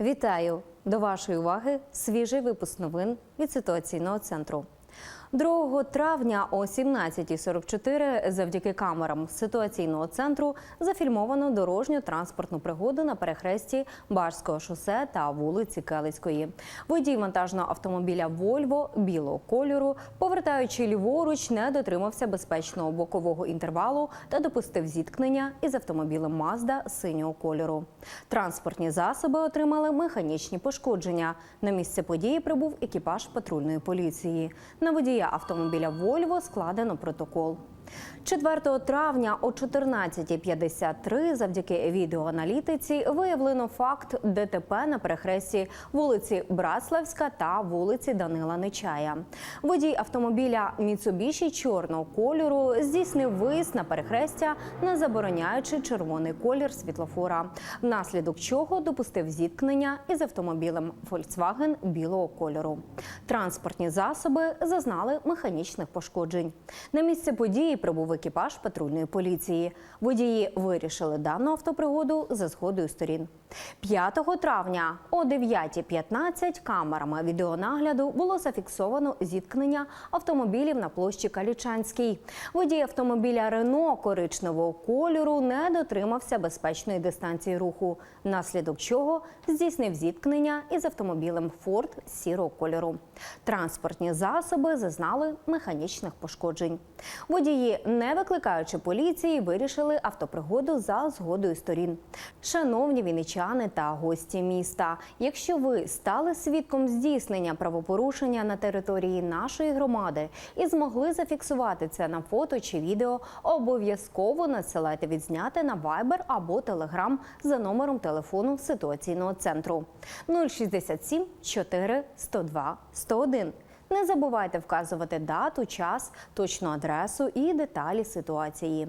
Вітаю! До вашої уваги свіжий випуск новин від ситуаційного центру. 2 травня о 17.44 завдяки камерам ситуаційного центру зафільмовано дорожньо-транспортну пригоду на перехресті Башського шосе та вулиці Келицької. Водій вантажного автомобіля Вольво білого кольору, повертаючи ліворуч, не дотримався безпечного бокового інтервалу та допустив зіткнення із автомобілем Мазда синього кольору. Транспортні засоби отримали механічні пошкодження. На місце події прибув екіпаж патрульної поліції. На водія автомобіля Вольво складено протокол. 4 травня о 14.53 завдяки відеоаналітиці виявлено факт ДТП на перехресті вулиці Братславська та вулиці Данила Нечая. Водій автомобіля Міцубіші чорного кольору здійснив виїзд на перехрестя, не забороняючи червоний колір світлофора, внаслідок чого допустив зіткнення із автомобілем Volkswagen білого кольору. Транспортні засоби зазнали механічних пошкоджень. На місце події прибув екіпаж патрульної поліції. Водії вирішили дану автопригоду за згодою сторін. 5 травня о 9.15 камерами відеонагляду було зафіксовано зіткнення автомобілів на площі Калічанській. Водій автомобіля Рено коричневого кольору не дотримався безпечної дистанції руху, внаслідок чого здійснив зіткнення із автомобілем Форд сірого кольору. Транспортні засоби зазнали механічних пошкоджень. Водії, не викликаючи поліції, вирішили автопригоду за згодою сторін. Шановні вінничани та гості міста, якщо ви стали свідком здійснення правопорушення на території нашої громади і змогли зафіксувати це на фото чи відео, обов'язково надсилайте відзняти на Viber або Telegram за номером телефону ситуаційного центру 067 4 102 101. Не забувайте вказувати дату, час, точну адресу і деталі ситуації.